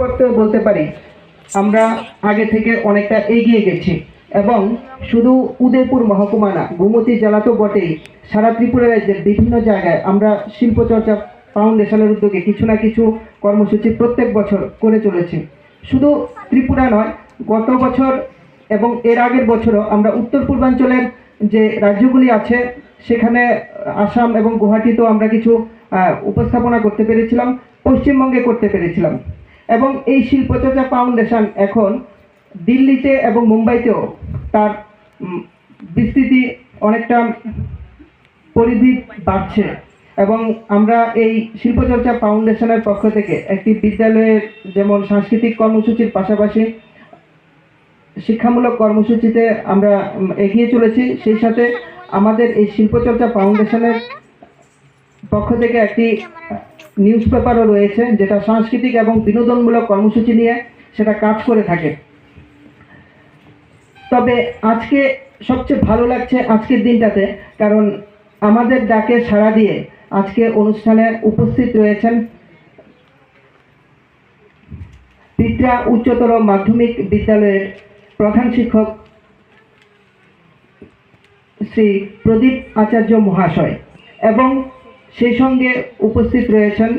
করতে বলতে পারি, আমরা আগে থেকে অনেকটা এগিয়ে গেছি এবং শুধু উদয়পুর মহকুমা না, গোমতী জেলা তো বটেই, সারা ত্রিপুরা রাজ্যের বিভিন্ন জায়গায় আমরা শিল্পচর্চা ফাউন্ডেশনের উদ্যোগে কিছু না কিছু কর্মসূচি প্রত্যেক বছর করে চলেছি। শুধু ত্রিপুরা নয়, গত বছর এবং এর আগের বছরও আমরা উত্তর পূর্বাঞ্চলের যে রাজ্যগুলি আছে, সেখানে আসাম এবং গুয়াহাটিতেও আমরা কিছু উপস্থাপনা করতে পেরেছিলাম, পশ্চিমবঙ্গে করতে পেরেছিলাম। এবং এই শিল্পচর্চা ফাউন্ডেশন এখন দিল্লিতে এবং মুম্বাইতেও তার বিস্তৃতি অনেকটা পরিধি বাড়ছে। এবং আমরা এই শিল্পচর্চা ফাউন্ডেশনের পক্ষ থেকে একটি বিদ্যালয়ের যেমন সাংস্কৃতিক কর্মসূচির পাশাপাশি শিক্ষামূলক কর্মসূচিতে আমরা এগিয়ে চলেছি, সেই সাথে আমাদের এই শিল্পচর্চা ফাউন্ডেশনের পক্ষ থেকে একটি নিউজ পেপারও রয়েছে যেটা সাংস্কৃতিক এবং বিনোদনমূলক কর্মসূচি নিয়ে সেটা কাজ করে থাকে। তবে আজকে সবচেয়ে ভালো লাগছে আজকের দিনটাতে, কারণ আমাদের ডাকে সাড়া দিয়ে আজকে অনুষ্ঠানে উপস্থিত রয়েছেন পিত্রা উচ্চতর মাধ্যমিক বিদ্যালয়ের প্রধান শিক্ষক শ্রী প্রদীপ আচার্য মহাশয় এবং সেই সঙ্গে উপস্থিত রয়েছেন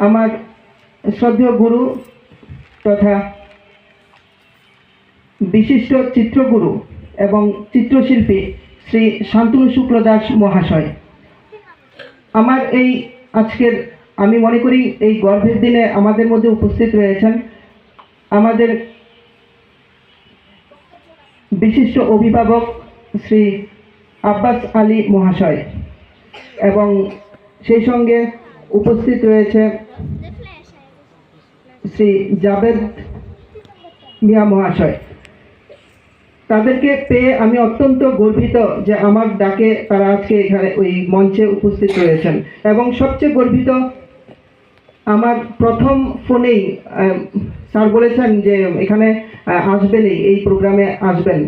আমার শ্রদ্ধেয় গুরু তথা বিশিষ্ট চিত্রগুরু এবং চিত্রশিল্পী শ্রী শান্তনু শুক্ল দাস মহাশয়। আমার এই আজকের, আমি মনে করি এই গর্ভের দিনে আমাদের মধ্যে উপস্থিত রয়েছেন আমাদের বিশিষ্ট অভিভাবক শ্রী আব্বাস আলী মহাশয়। এবং সেই সঙ্গে উপস্থিত রয়েছে শ্রী জাবেদ মিয়া মহাশয়। তাদেরকে পেয়ে আমি অত্যন্ত গর্বিত যে আমার ডাকে তারা আজকে এখানে ওই মঞ্চে উপস্থিত রয়েছেন। এবং সবচেয়ে গর্বিত আমার প্রথম ফোনেই স্যার বলেছেন যে এখানে আসবেনই, এই প্রোগ্রামে আসবেন।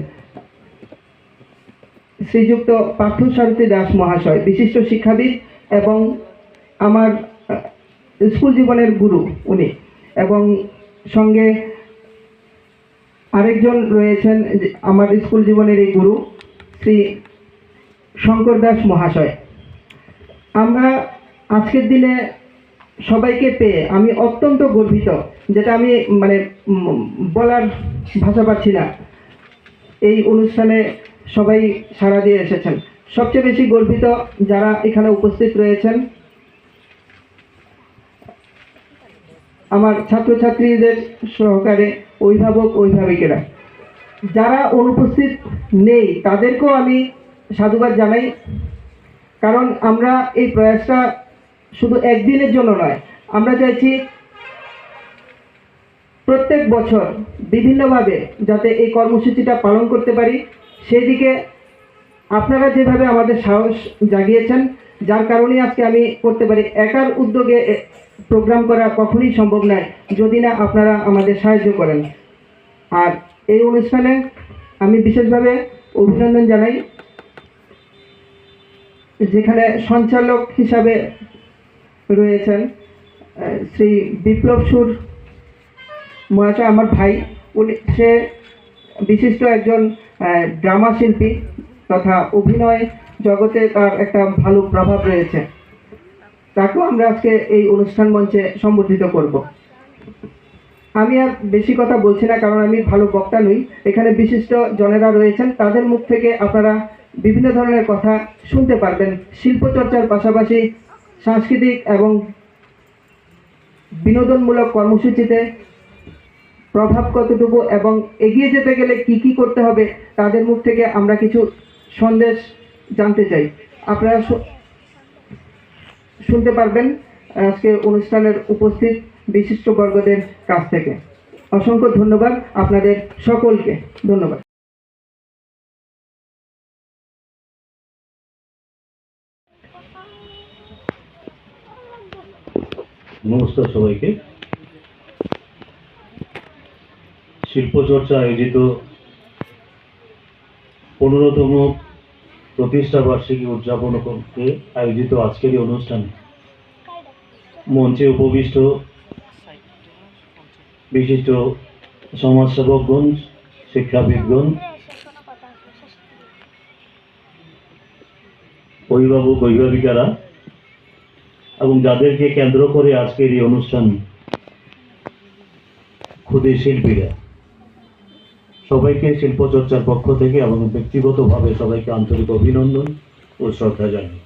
শ্রীযুক্ত পার্থসারথী দাস মহাশয়, বিশিষ্ট শিক্ষাবিদ এবং আমার স্কুল জীবনের গুরু উনি। এবং সঙ্গে আরেকজন রয়েছেন আমার স্কুল জীবনের এই গুরু, শ্রী শঙ্কর দাস মহাশয়। আমরা আজকের দিনে সবাইকে পেয়ে আমি অত্যন্ত গর্বিত, যেটা আমি মানে বলার ভাষা পাচ্ছি না। এই অনুষ্ঠানে সবাই সাড়া দিয়ে এসেছেন। সবচেয়ে বেশি গর্বিত যারা এখানে উপস্থিত রয়েছেন, আমার ছাত্রছাত্রীদের সহকারে অভিভাবক, অভিভাবিকেরা। যারা অনুপস্থিত নেই, তাদেরকেও আমি সাধুবাদ জানাই, কারণ আমরা এই প্রয়াসটা শুধু একদিনের জন্য নয়, আমরা চাইছি প্রত্যেক বছর বিভিন্নভাবে যাতে এই কর্মসূচিটা পালন করতে পারি। সেই দিকে আপনারা যেভাবে আমাদের সাহস জাগিয়েছেন, যার কারণে আজকে আমি করতে পারি। একার উদ্যোগে প্রোগ্রাম করা কখনই সম্ভব নয়, যদি না আপনারা আমাদের সাহায্য করেন। আর এই অনুষ্ঠানে আমি বিশেষভাবে অভিনন্দন জানাই, যেখানে সঞ্চালক হিসাবে রয়েছেন শ্রী বিপ্লব সুর মহাশয়, আমার ভাই। উনি, সে বিশিষ্ট একজন ড্রামা শিল্পী তথা অভিনয় জগতে তার একটা ভালো প্রভাব রয়েছে। তাকেও আমরা আজকে এই অনুষ্ঠান মঞ্চে সম্বর্ধিত করব। আমি আর বেশি কথা বলছি না, কারণ আমি ভালো বক্তা নই। এখানে বিশিষ্ট জনেরা রয়েছেন, তাদের মুখ থেকে আপনারা বিভিন্ন ধরনের কথা শুনতে পারবেন। শিল্পচর্চার পাশাপাশি সাংস্কৃতিক এবং বিনোদনমূলক কর্মসূচিতে প্রভাব কতটুকু এবং এগিয়ে যেতে গেলে কি কি করতে হবে তাদের মুখ থেকে আমরা কিছু সন্দেশ জানতে চাই। আপনারা শুনতে পারবেন আজকে অনুষ্ঠানের উপস্থিত বিশিষ্ট বর্গদের কাছ থেকে। অসংখ্য ধন্যবাদ আপনাদের সকলকে। ধন্যবাদ। নমস্কার সবাইকে। শিল্পচর্চা আয়োজিত পনেরোতম প্রতিষ্ঠা বার্ষিকী উদযাপন করতে আয়োজিত আজকের এই অনুষ্ঠানে। মঞ্চে উপবিষ্ট বিশিষ্ট সমাজসেবকগণ, শিক্ষাবিদগণ, অভিভাবক, অভিভাবিকারা এবং যাদেরকে কেন্দ্র করে আজকের এই অনুষ্ঠান, ক্ষুদে শিল্পীরা। সবাইকে শিল্পচর্চার পক্ষ থেকে এবং ব্যক্তিগতভাবে সবাইকে আন্তরিক অভিনন্দন ও শ্রদ্ধা জানাই।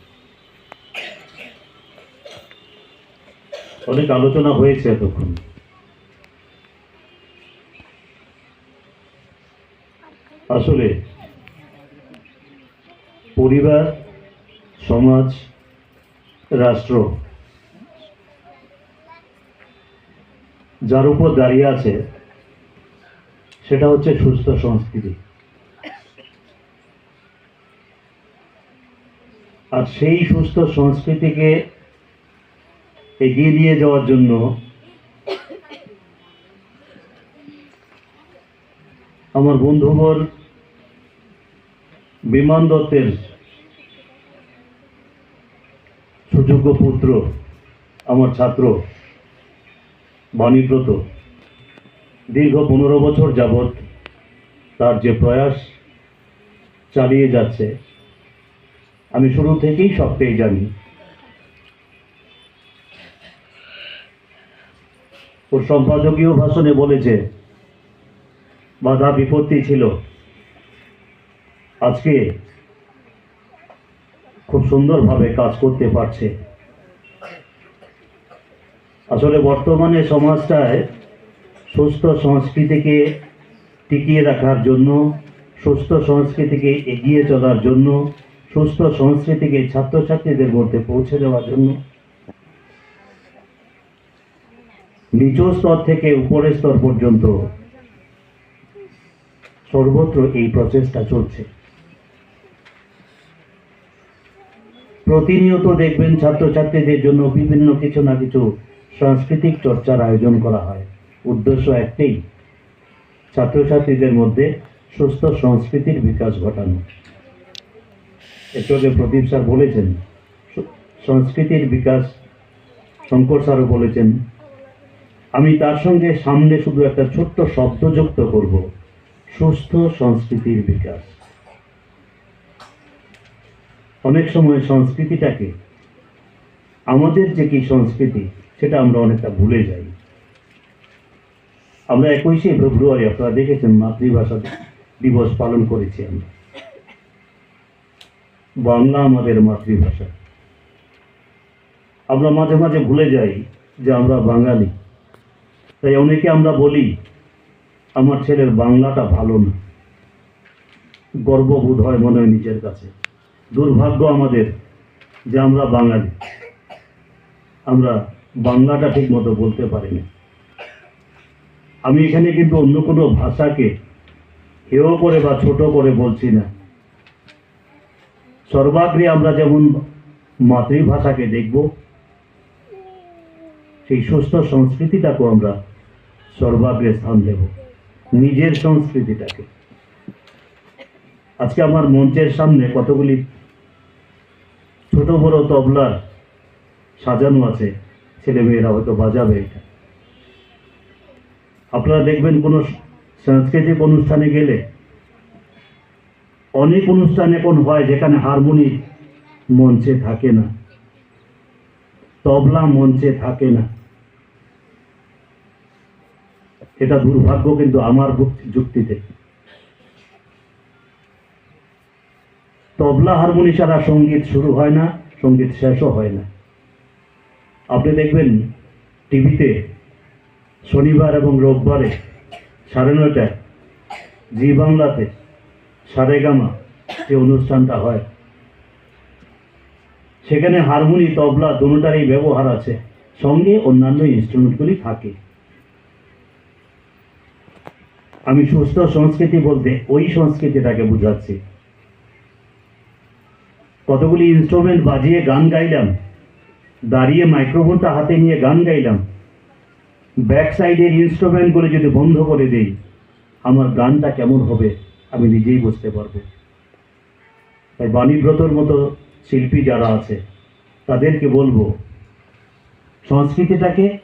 অনেক আলোচনা হয়েছে এতক্ষণ। আসলে পরিবার, সমাজ, রাষ্ট্র যার উপর দাঁড়িয়ে আছে সেটা হচ্ছে সুস্থ সংস্কৃতি। আর সেই সুস্থ সংস্কৃতিকে এগিয়ে নিয়ে যাওয়ার জন্য আমার বন্ধুবর বিমান দত্তের সুযোগ্য পুত্র, আমার ছাত্র বাণীব্রত। দীর্ঘ পনেরো বছর যাবৎ তার যে প্রয়াস চালিয়ে যাচ্ছে, আমি শুরু থেকেই সব সবটাই জানি। ওর সম্পাদকীয় ভাষণে বলেছে, বাধা বিপত্তি ছিল। আজকে খুব সুন্দরভাবে কাজ করতে পারছে। আসলে বর্তমানে সমাজটায় সুস্থ সংস্কৃতিকে টিকিয়ে রাখার জন্য, সুস্থ সংস্কৃতিকে এগিয়ে চলার জন্য, সুস্থ সংস্কৃতিকে ছাত্রছাত্রীদের মধ্যে পৌঁছে দেওয়ার জন্য। নিচু স্তর থেকে উপরের স্তর পর্যন্ত সর্বত্র এই প্রচেষ্টা চলছে। প্রতিনিয়ত দেখবেন ছাত্রছাত্রীদের জন্য বিভিন্ন কিছু না কিছু সাংস্কৃতিক চর্চার আয়োজন করা হয়। উদ্দেশ্য একটাই, ছাত্রছাত্রীদের মধ্যে সুস্থ সংস্কৃতির বিকাশ ঘটানো। একটু প্রদীপ স্যার বলেছেন সংস্কৃতির বিকাশ শঙ্কর স্যারও বলেছেন, আমি তার সঙ্গে সামনে শুধু একটা ছোট্ট শব্দ যুক্ত করব, সুস্থ সংস্কৃতির বিকাশ। অনেক সময় সংস্কৃতিটাকে, আমাদের যে কি সংস্কৃতি, সেটা আমরা অনেকটা ভুলে যাই। আমরা একুশে ফেব্রুয়ারি আপনারা দেখেছেন মাতৃভাষা দিবস পালন করেছি আমরা। বাংলা আমাদের মাতৃভাষা। আমরা মাঝে মাঝে ভুলে যাই যে আমরা বাঙালি। তাই অনেকে আমরা বলি, আমার ছেলের বাংলাটা ভালো না। গর্ববোধ হয় মনে হয় নিজের কাছে। দুর্ভাগ্য আমাদের যে আমরা বাঙালি। আমরা বাংলাটা ঠিক মতো বলতে পারি না আমি এখানে কিন্তু অন্য কোনো ভাষাকে হেয় করে বা ছোট করে বলছি না। সর্বাগ্রে আমরা যেমন মাতৃভাষাকে দেখব, সেই সুস্থ সংস্কৃতিটাকেও আমরা সর্বাগ্রে স্থান দেব, নিজের সংস্কৃতিটাকে। আজকে আমার মঞ্চের সামনে কতগুলি ছোট বড় তবলার সাজানো আছে ছেলে মেয়েরা হয়তো বাজাবে এটা। আপনারা দেখবেন কোনো সাংস্কৃতিক অনুষ্ঠানে গেলে অনেক অনুষ্ঠান এখন হয় যেখানে হারমোনি মঞ্চে থাকে না, তবলা মঞ্চে থাকে না। এটা দুর্ভাগ্য কিন্তু আমার যুক্তিতে। তবলা, হারমোনি ছাড়া সংগীত শুরু হয় না, সংগীত শেষও হয় না। আপনি দেখবেন টিভিতে শনিবার এবং রোববারে সাড়ে নয়টায় জি বাংলাতে সারেগামা যে অনুষ্ঠানটা হয়। সেখানে হারমোনি, তবলা দুটারই ব্যবহার আছে, সঙ্গে অন্যান্য ইনস্ট্রুমেন্টগুলি থাকে। আমি সুস্থ সংস্কৃতি বলতে ওই সংস্কৃতিটাকে বুঝাচ্ছি। কতগুলি ইনস্ট্রুমেন্ট বাজিয়ে গান গাইলাম, দাঁড়িয়ে মাইক্রোফোনটা হাতে নিয়ে গান গাইলাম ব্যাক সাইডের ইনস্ট্রুমেন্টগুলো যদি বন্ধ করে দেই, আমার গানটা কেমন হবে আমি নিজেই বুঝতে পারব। তাই বাণীব্রতর মতো শিল্পী যারা আছে, তাদেরকে বলব, সংস্কৃতিটাকে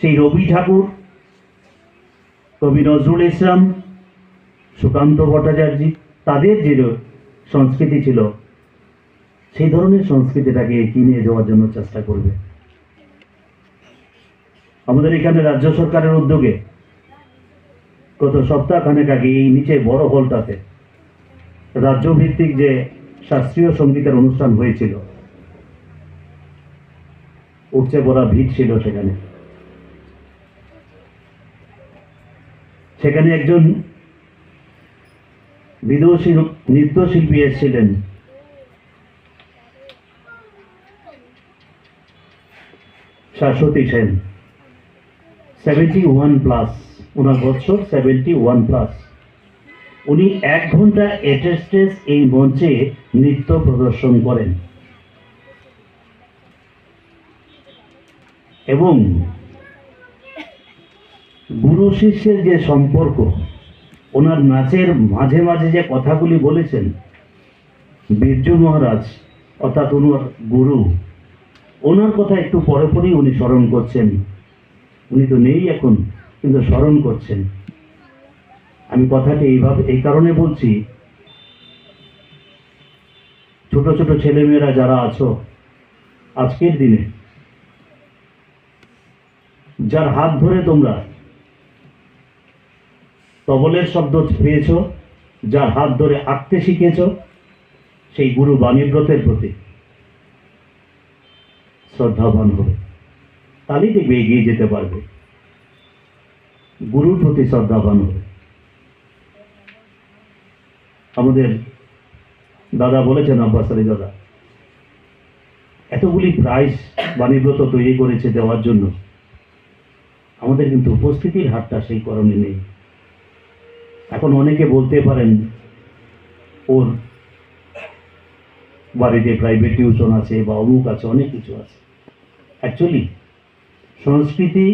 সেই রবি ঠাকুর কবি নজরুল ইসলাম, সুকান্ত ভট্টাচার্য, তাদের যে সংস্কৃতি ছিল, সেই ধরনের সংস্কৃতিটাকে নিয়ে যাওয়ার জন্য চেষ্টা করবে। আমাদের এখানে রাজ্য সরকারের উদ্যোগে গত সপ্তাহখানেক আগে এই নিচে বড় হলটাতে রাজ্যভিত্তিক যে শাস্ত্রীয় সঙ্গীতের অনুষ্ঠান হয়েছিল উপচে পড়া ভিড় ছিল সেখানে। সেখানে একজন বিদেশি নৃত্যশিল্পী এসেছিলেন। Shashwati Sen. Seventy one plus ওনার বছর সেভেন্টি ওয়ান প্লাস উনি এক ঘণ্টা এটেস্টেস এই মঞ্চে নৃত্য প্রদর্শন করেন। এবং গুরু শিষ্যের যে সম্পর্ক ওনার নাচের মাঝে মাঝে যে কথাগুলি বলেছেন বীর্য মহারাজ, অর্থাৎ ওনার গুরু ওনার কথা একটু পরে পরেই উনি স্মরণ করছেন। উনি তো নেই এখন, কিন্তু স্মরণ করছেন। আমি কথাটি এইভাবে, এই কারণে বলছি, ছোট ছোট ছেলেমেয়েরা যারা আছো, আজকের দিনে, যার হাত ধরে তোমরা তবলের শব্দ পেয়েছ, যার হাত ধরে আঁকতে শিখেছ, সেই গুরু বাণীব্রতের প্রতি শ্রদ্ধাবান হবে তাহলেই দেখবে এগিয়ে যেতে পারবে। গুরুর প্রতি শ্রদ্ধাবান হবে আমাদের দাদা বলেছেন, আব্বাস আলী দাদা, এতগুলি প্রাইজ বাণীব্রত তৈরি করেছে দেওয়ার জন্য। আমাদের কিন্তু উপস্থিতির হারটা সেই কারণে নেই। এখন অনেকে বলতে পারেন, ওর বাড়িতে প্রাইভেট টিউশন আছে বা অমুক আছে, অনেক কিছু আছে। অ্যাকচুয়ালি সংস্কৃতি,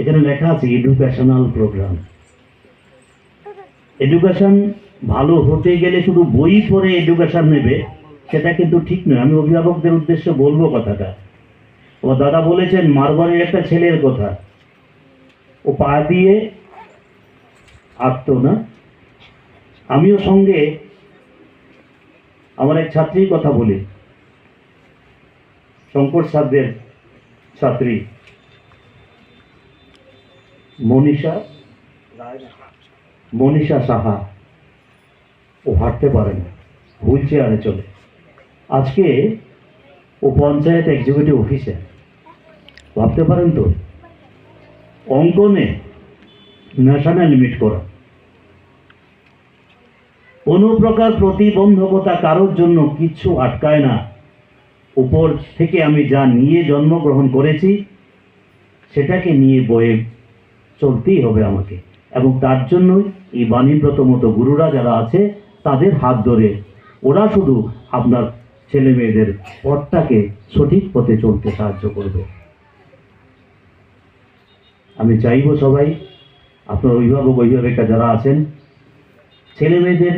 এখানে লেখা আছে এডুকেশনাল প্রোগ্রাম এডুকেশন ভালো হতে গেলে শুধু বই পড়ে এডুকেশন নেবে, সেটা কিন্তু ঠিক নয়। আমি অভিভাবকদের উদ্দেশ্যে বলব কথাটা। ও দাদা বলেছেন, মারবারের একটা ছেলের কথা। ও পা দিয়ে আঁকতো না। আমিও সঙ্গে আমার এক ছাত্রীর কথা বলি, শঙ্কর সাধ্যের ছাত্রী। মনীষা মনীষা সাহা। ও হাঁটতে পারে না হুইল চেয়ারে চলে। আজকে ও পঞ্চায়েত এক্সিকিউটিভ অফিসে ভাবতে পারেন তো, অঙ্কনে ন্যাশনাল লিমিট করা। কোনো প্রকার প্রতিবন্ধকতা কারোর জন্য কিচ্ছু আটকায় না। উপর থেকে আমি যা নিয়ে জন্মগ্রহণ করেছি, সেটাকে নিয়ে বয়ে চলতেই হবে আমাকে। এবং তার জন্যই এই বাণীব্রত মতো গুরুরা যারা আছে, তাদের হাত ধরে ওরা শুধু আপনার ছেলে মেয়েদের পথটাকে সঠিক পথে চলতে সাহায্য করবে। আমি চাইব সবাই, আপনার অভিভাবক, অভিভাবিকা যারা আছেন ছেলে মেয়েদের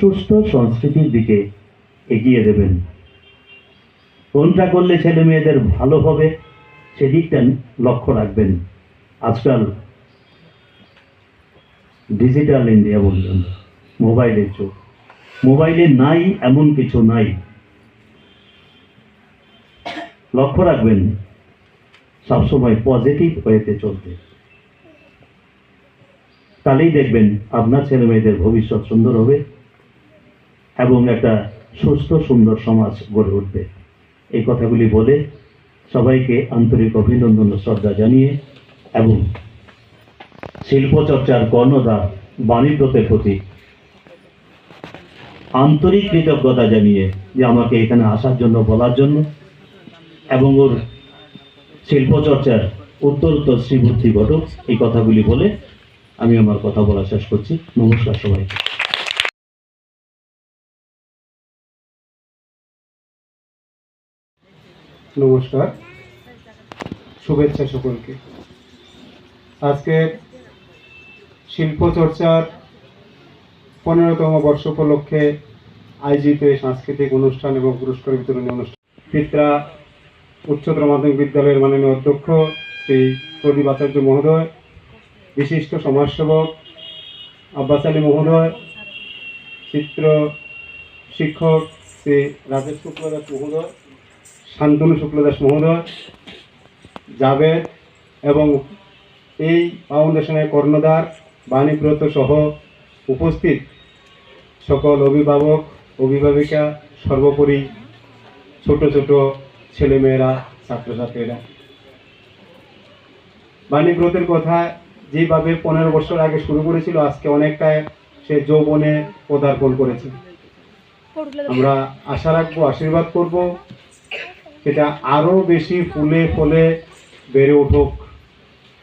সুস্থ সংস্কৃতির দিকে এগিয়ে দেবেন। কোনটা করলে ছেলে মেয়েদের ভালো হবে, সেদিকটা লক্ষ্য রাখবেন। আজকাল ডিজিটাল ইন্ডিয়া বললেন, মোবাইলের যুগ। মোবাইলে নাই, এমন কিছু নাই। লক্ষ্য রাখবেন, সবসময় পজিটিভ ওয়েতে চলতে তাহলেই দেখবেন আপনার ছেলে মেয়েদের ভবিষ্যৎ সুন্দর হবে এবং একটা সুস্থ, সুন্দর সমাজ গড়ে উঠবে। এই কথাগুলি বলে সবাইকে আন্তরিক অভিনন্দন ও শ্রদ্ধা জানিয়ে এবং শিল্পচর্চার কর্ণধার বাণীব্রতের প্রতি আন্তরিক কৃতজ্ঞতা জানিয়ে যে আমাকে এখানে আসার জন্য, বলার জন্য এবং ওর শিল্পচর্চার উত্তর উত্তর শ্রীবুদ্ধি ঘটক এই কথাগুলি বলে আমি আমার কথা বলা শেষ করছি। নমস্কার সবাইকে। নমস্কার। শুভেচ্ছা সকলকে। আজকে শিল্পচর্চার পনেরোতম বর্ষ উপলক্ষে আয়োজিত এই সাংস্কৃতিক অনুষ্ঠান এবং পুরস্কার বিতরণী অনুষ্ঠান। পিত্রা উচ্চতর মাধ্যমিক বিদ্যালয়ের মাননীয় অধ্যক্ষ শ্রী প্রদীপ আচার্য মহোদয়, বিশিষ্ট সমাজসেবক আব্বাস আলী মহোদয়, চিত্র শিক্ষক শ্রী রাজেশ শুক্লদাস মহোদয় শান্তনু শুক্লদাস মহোদয় জাভেদ এবং এই ফাউন্ডেশনের কর্ণধার বাণীব্রত সহ উপস্থিত সকল অভিভাবক, অভিভাবিকা, সর্বোপরি ছোট ছোট ছেলেমেয়েরা, ছাত্রছাত্রীরা। বাণীব্রতের কথা যেভাবে পনেরো বছর আগে শুরু করেছিল, আজকে অনেকটা সে যৌবনে পদার্পণ করেছে। আমরা আশা রাখব, আশীর্বাদ করব। সেটা আরও বেশি ফুলে ফলে বেড়ে উঠুক।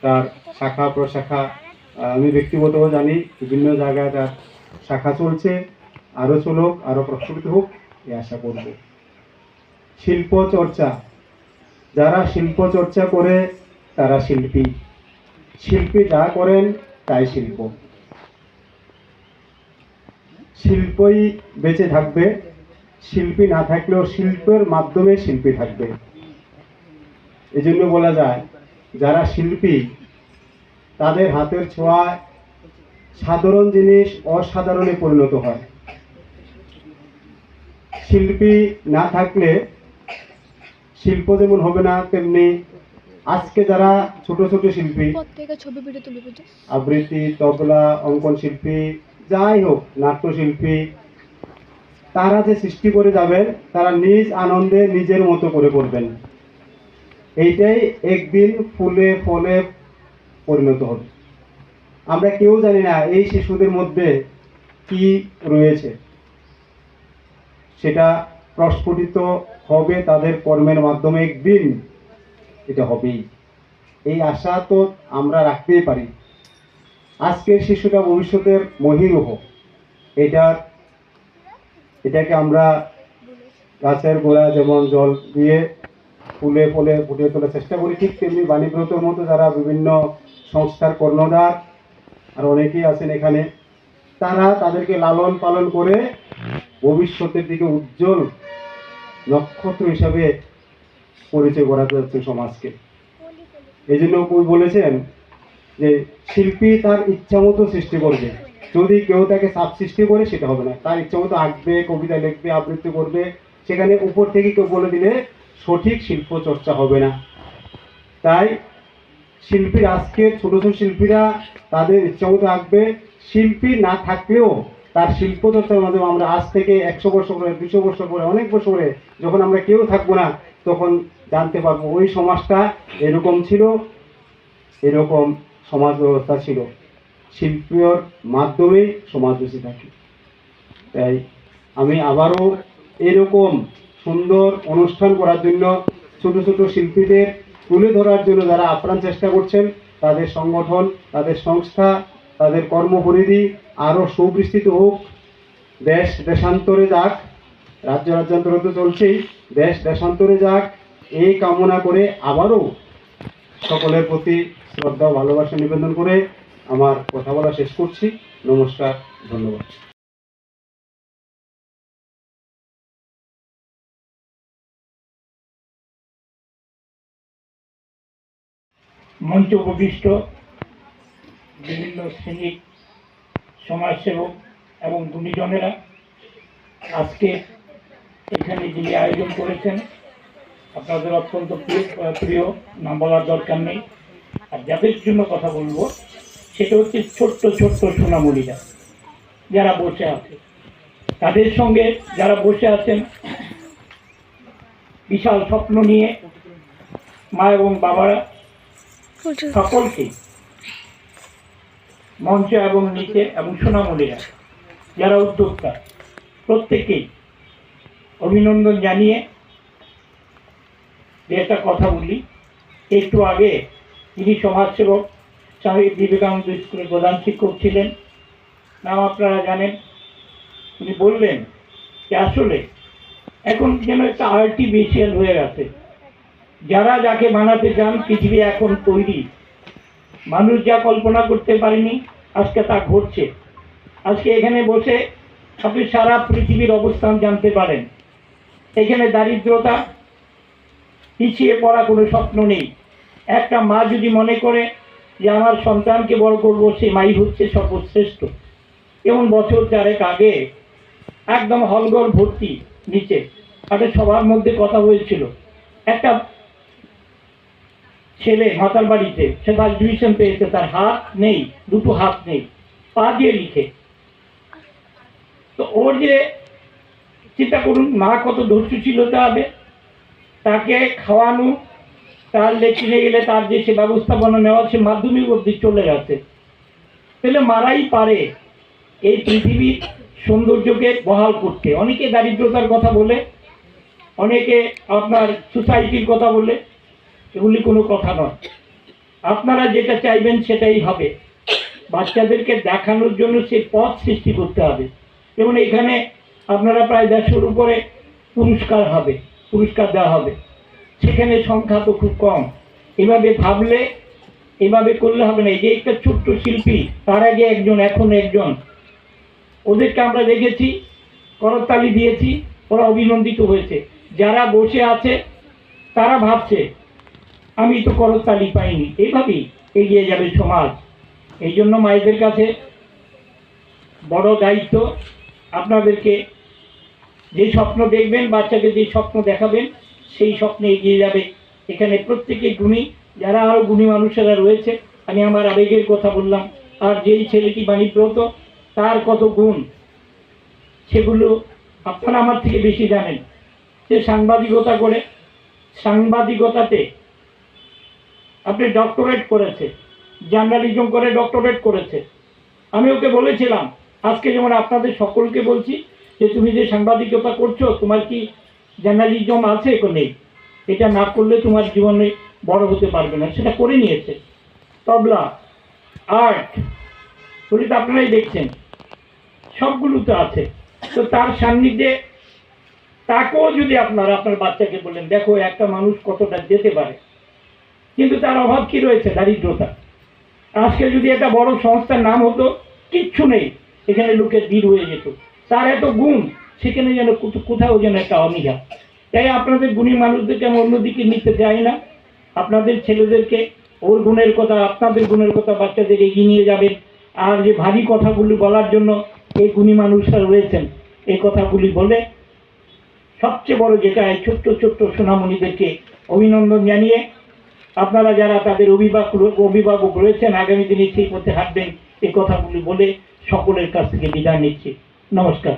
তার শাখা প্রশাখা আমি ব্যক্তিগতভাবে জানি, বিভিন্ন জায়গায় তার শাখা চলছে আরও চলুক আরও প্রস্ফুটিত হোক, এই আশা করব। শিল্প চর্চা, যারা শিল্প চর্চা করে, তারা শিল্পী। শিল্পী যা করেন, তাই শিল্প। শিল্পই বেঁচে থাকবে। শিল্পী না থাকলেও শিল্পের মাধ্যমে শিল্পী থাকবে। এই জন্য বলা যায় যারা শিল্পী তাদের হাতের ছোঁয়ায় সাধারণ জিনিস অসাধারণে পরিণত হয়। শিল্পী না থাকলে শিল্প যেমন হবে না তেমনি আজকে যারা ছোট ছোট শিল্পী আবৃত্তি তবলা অঙ্কন শিল্পী যাই হোক নাট্যশিল্পী তারা যে সৃষ্টি করে যাবেন, তারা নিজ আনন্দে নিজের মতো করে করবেন। এইটাই একদিন ফুলে ফলে পরিণত হবে। আমরা কেউ জানি না এই শিশুদের মধ্যে কি রয়েছে। সেটা প্রস্ফুটিত হবে তাদের কর্মের মাধ্যমে একদিন। এটা হবেই। এই আশা তো আমরা রাখতেই পারি। আজকের শিশুটা ভবিষ্যতের মহিরুহ। এটার এটাকে আমরা গাছের গোড়া যেমন জল দিয়ে ফুলে ফুলে ফুটিয়ে তোলার চেষ্টা করি, ঠিক তেমনি বাণীব্রতর মতো যারা বিভিন্ন সংস্থার কর্ণধার আর অনেকেই আছেন এখানে, তারা তাদেরকে লালন পালন করে ভবিষ্যতের দিকে উজ্জ্বল নক্ষত্র হিসাবে পরিচয় করাতে যাচ্ছে সমাজকে। এই জন্য বলেছেন যে শিল্পী তার ইচ্ছা মতো সৃষ্টি করবে। যদি কেউ তাকে চাপ সৃষ্টি করে সেটা হবে না। তার ইচ্ছা মতো আঁকবে, কবিতা লিখবে, আবৃত্তি করবে। সেখানে উপর থেকে কেউ বলে দিলে সঠিক শিল্প চর্চা হবে না। তাই শিল্পীর আজকে ছোট ছোট শিল্পীরা তাদের ইচ্ছা মতো আঁকবে। শিল্পী না থাকলেও তার শিল্প চর্চার মাধ্যমে আমরা আজ থেকে একশো বছর পরে, দুশো বছর পরে, অনেক বছর পরে যখন আমরা কেউ থাকব না, তখন জানতে পারব ওই সমাজটা এরকম ছিল, এরকম সমাজ ব্যবস্থা ছিল। শিল্পীর মাধ্যমেই সমাজ বেঁচে থাকে। তাই আমি আবারও এরকম সুন্দর অনুষ্ঠান করার জন্য ছোট ছোট শিল্পীদের তুলে ধরার জন্য যারা আপ্রাণ চেষ্টা করছেন, তাদের সংগঠন, তাদের সংস্থা, তাদের কর্মপরিধি আরও সুবিস্তৃত হোক। দেশ দেশান্তরে যাক, রাজ্য রাজ্যান্তরে তো চলছেই, দেশ দেশান্তরে যাক, এই কামনা করে আবারও সকলের প্রতি শ্রদ্ধা ভালোবাসা নিবেদন করে আমার কথা বলা শেষ করছি। নমস্কার, ধন্যবাদ। মঞ্চ উপবিষ্ট, বিভিন্ন শ্রেণির সমাজসেবক এবং গুণীজনেরা আজকে এখানে যিনি আয়োজন করেছেন, আপনাদের অত্যন্ত প্রিয় প্রিয় নাম বলার দরকার নেই। আর যাদের জন্য কথা বলব সেটা হচ্ছে ছোট্ট ছোট্ট সোনামণিরা যারা বসে আছে। তাদের সঙ্গে যারা বসে আছেন, বিশাল স্বপ্ন নিয়ে মা এবং বাবারা সকলকে মঞ্চ এবং নিচে এবং সোনামণিরা যারা উদ্যোক্তা প্রত্যেকেই অভিনন্দন জানিয়ে যে একটা কথা বলি। একটু আগে তিনি সমাজসেবক স্বামী বিবেকানন্দ স্কুলের প্রধান শিক্ষক ছিলেন। নাম আপনারা জানেন। উনি বললেন যে, আসলে এখন যেন একটা আর্টিফিশিয়াল হয়ে গেছে। যারা যাকে বানাতে চান, পৃথিবী এখন তৈরি। মানুষ যা কল্পনা করতে পারেনি, আজকে তা ঘটছে। আজকে এখানে বসে আপনি সারা পৃথিবীর অবস্থান জানতে পারেন। এখানে দারিদ্রতা পিছিয়ে পড়া কোনো স্বপ্ন নেই। একটা মা যদি মনে করে যে আমার সন্তানকে বড় করব, সে মাই হচ্ছে সর্বশ্রেষ্ঠ। এবং বছর চারেক আগে একদম হলঘর ভর্তি নিচে একটা সবার মধ্যে কথা হয়েছিল একটা ছেলে মাতার বাড়িতে, সে ফার্স্ট ডিভিশন পেয়েছে, তার হাত নেই, দুটো হাত নেই, পা দিয়ে লিখে। তো ওর যে চিন্তা করুন, মা কত ধৈর্যশীলতা হবে তাকে খাওয়ানো তার লেট্রিনে গেলে তার যে সে ব্যবস্থাপনা নেওয়া, সে মাধ্যমিক অবধি চলে গেছে। তাহলে মারাই পারে এই পৃথিবীর সৌন্দর্যকে বহাল করতে। অনেকে দারিদ্রতার কথা বলে, অনেকে আপনার সোসাইটির কথা বলে, এগুলি কোনো কথা নয়। আপনারা যেটা চাইবেন সেটাই হবে। বাচ্চাদেরকে দেখানোর জন্য সে পথ সৃষ্টি করতে হবে। যেমন এখানে আপনারা প্রায় দেড়শোর উপরে পুরস্কার হবে, পুরস্কার দেওয়া হবে। সেখানে সংখ্যা তো খুব কম। এভাবে ভাবলে, এভাবে করলে হবে না। এই যে একটা ছোট্ট শিল্পী, তার আগে একজন, এখন একজন। ওদেরকে আমরা দেখেছি, করতালি দিয়েছি, ওরা অভিনন্দিত হয়েছে। যারা বসে আছে, তারা ভাবছে, আমি তো করতালি পাইনি। এইভাবেই এগিয়ে যাবে সমাজ। এই জন্য মায়েদের কাছে বড় দায়িত্ব। আপনাদেরকে যে স্বপ্ন দেখবেন, বাচ্চাকে যে স্বপ্ন দেখাবেন সেই স্বপ্নে এগিয়ে যাবে। এখানে প্রত্যেকে গুণী, যারা আরও গুণী মানুষেরা রয়েছে, আমি আমার আবেগের কথা বললাম। আর যেই ছেলেটি বাণীব্রত তার কত গুণ, সেগুলো আপনারা আমার থেকে বেশি জানেন। সে সাংবাদিকতা করে, সাংবাদিকতাতে আপনি ডক্টরেট করেছে জার্নালিজম করে ডক্টরেট করেছে। আমি ওকে বলেছিলাম, আজকে যেমন আপনাদের সকলকে বলছি যে, তুমি যে সাংবাদিকতা করছ, তোমার কি জার্নালিজম আছে নেই এটা না করলে তোমার জীবনে বড় হতে পারবে না। সেটা করে নিয়েছে। তবলা, আর্ট ওগুলি তো আপনারাই দেখছেন। সবগুলো তো আছে। তো তার সান্নিধ্যে তাকেও যদি আপনারা, আপনার বাচ্চাকে বলেন, দেখো, একটা মানুষ কতটা যেতে পারে। কিন্তু তার অভাব কি রয়েছে? দারিদ্রতা। আজকে যদি একটা বড় সংস্থার নাম হতো, কিচ্ছু নেই। এখানে লোকের ভিড় হয়ে যেত। তার এত গুণ। সেখানে যেন কোথাও যেন একটা অনীহা। তাই আপনাদের গুণী মানুষদেরকে আমি অন্যদিকে নিতে চাই না। আপনাদের ছেলেদেরকে ওর গুণের কথা, আপনাদের গুণের কথা বাচ্চাদের এগিয়ে নিয়ে যাবেন। আর যে ভারী কথাগুলি বলার জন্য এই গুণী মানুষরা রয়েছেন, এই কথাগুলি বলে সবচেয়ে বড় যেটা এই ছোট্ট ছোট্ট সোনামণিদেরকে অভিনন্দন জানিয়ে আপনারা যারা তাদের অভিভাবক অভিভাবক রয়েছেন, আগামী দিনে সেই পথে হাঁটবেন, এই কথাগুলি বলে সকলের কাছ থেকে বিদায় নিচ্ছি। নমস্কার।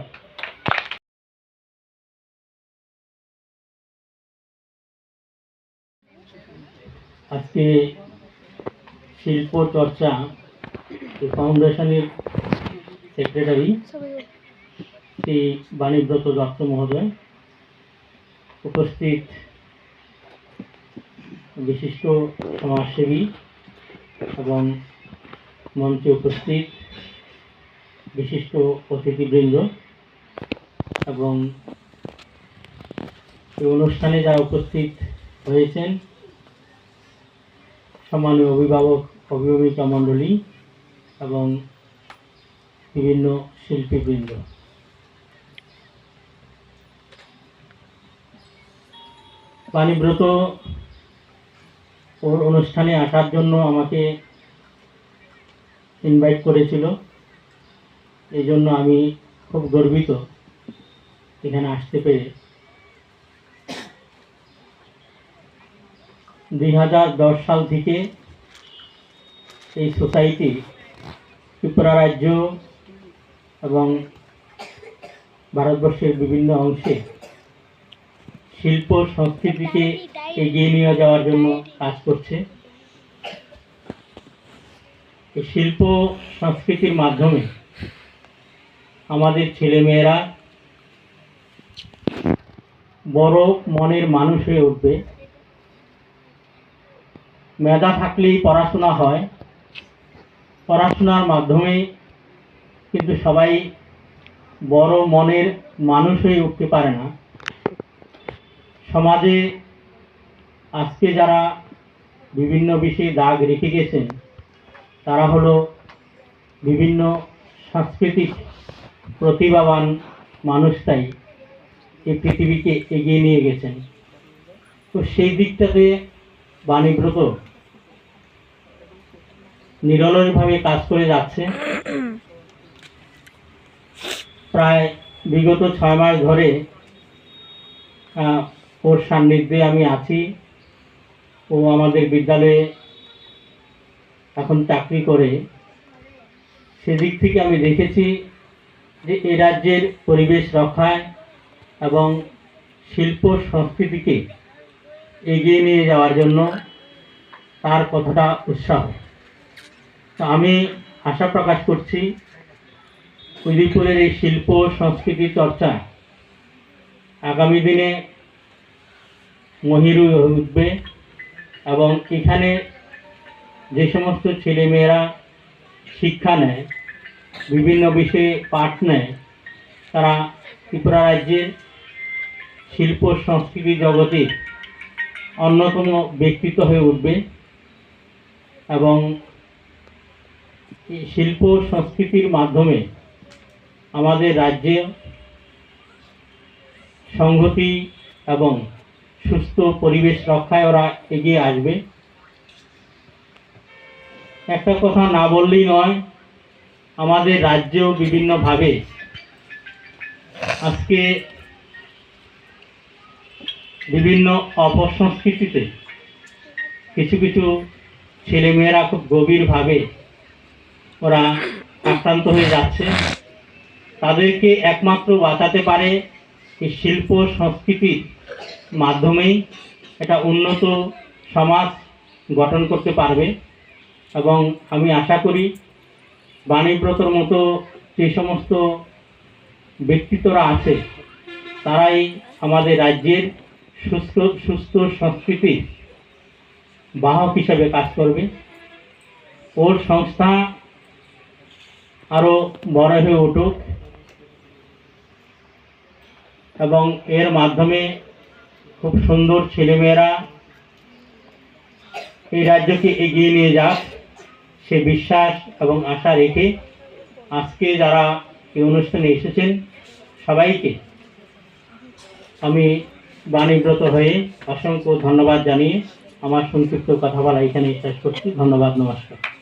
আজকে শিল্প চর্চা ফাউন্ডেশনের সেক্রেটারি শ্রী বাণীব্রত দত্ত মহোদয় উপস্থিত বিশিষ্ট সমাজসেবী এবং মঞ্চে উপস্থিত বিশিষ্ট অতিথিবৃন্দ এবং এই অনুষ্ঠানে যারা উপস্থিত হয়েছেন সম্মানীয় অভিভাবক, অভিভাবিকা মণ্ডলী এবং বিভিন্ন শিল্পীবৃন্দ। বাণীব্রত ওর অনুষ্ঠানে আসার জন্য আমাকে ইনভাইট করেছিল। এই জন্য আমি খুব গর্বিত এখানে আসতে পেরে। দুই হাজার দশ সাল থেকে এই সোসাইটি ত্রিপুরা রাজ্য এবং ভারতবর্ষের বিভিন্ন অংশে শিল্প সংস্কৃতিকে এগিয়ে নিয়ে যাওয়ার জন্য কাজ করছে। এই শিল্প সংস্কৃতির মাধ্যমে আমাদের ছেলেমেয়েরা বড় মনের মানুষ হয়ে উঠবে। মেধা থাকলেই পড়াশোনা হয়। পড়াশোনার মাধ্যমে কিন্তু সবাই বড় মনের মানুষ হয়ে উঠতে পারে না। সমাজে আজকে যারা বিভিন্ন বিষয়ে দাগ রেখে গেছেন, তারা হলো বিভিন্ন সাংস্কৃতিক প্রতিভাবান মানুষটাই এই পৃথিবীকে এগিয়ে নিয়ে গেছেন। তো সেই দিকটাতে বাণীব্রত নিরলসভাবে কাজ করে যাচ্ছে। প্রায় বিগত ছয় মাস ধরে ওর সান্নিধ্যে আমি আছি। ও আমাদের বিদ্যালয়ে এখন চাকরি করে। সেদিক থেকে আমি দেখেছি যে এ রাজ্যের পরিবেশ রক্ষায় এবং শিল্প সংস্কৃতিকে এগিয়ে নিয়ে যাওয়ার জন্য তার কতটা উৎসাহ। তো আমি আশা প্রকাশ করছি উদয়পুরের এই শিল্প সংস্কৃতি চর্চা আগামী দিনে মহিরু হয়ে উঠবে এবং এখানে যে সমস্ত ছেলেমেয়েরা শিক্ষা নেয়, বিভিন্ন বিষয়ে পাঠ নেয়, তারা ত্রিপুরা রাজ্যের শিল্প সংস্কৃতি জগতে অন্যতম ব্যক্তিত্ব হয়ে উঠবে এবং শিল্প সংস্কৃতির মাধ্যমে আমাদের রাজ্যে সংহতি এবং সুস্থ পরিবেশ রক্ষায় ওরা এগিয়ে আসবে। একটা কথা না বললেই নয়, আমাদের রাজ্যেও বিভিন্নভাবে আজকে বিভিন্ন অপসংস্কৃতিতে কিছু কিছু ছেলেমেয়েরা খুব গভীরভাবে ওরা আক্রান্ত হয়ে যাচ্ছে। তাদেরকে একমাত্র বাঁচাতে পারে এই শিল্প সংস্কৃতির মাধ্যমেই একটা উন্নত সমাজ গঠন করতে পারবে এবং আমি আশা করি বাণীব্রতর মতো যে সমস্ত ব্যক্তিত্বরা আছে, তারাই আমাদের রাজ্যের সুস্থ সুস্থ সংস্কৃতির বাহক হিসাবে কাজ করবে। ওর সংস্থা আরও বড় হয়ে উঠুক এবং এর মাধ্যমে খুব সুন্দর ছেলেমেয়েরা এই রাজ্যকে এগিয়ে নিয়ে যাক, সে বিশ্বাস এবং আশা রেখে আজকে যারা এই অনুষ্ঠানে এসেছেন সবাইকে আমি বাণীব্রত হয়ে অসংখ্য ধন্যবাদ জানিয়ে আমার সংক্ষিপ্ত কথা বলা এখানে শেষ করছি। ধন্যবাদ নমস্কার।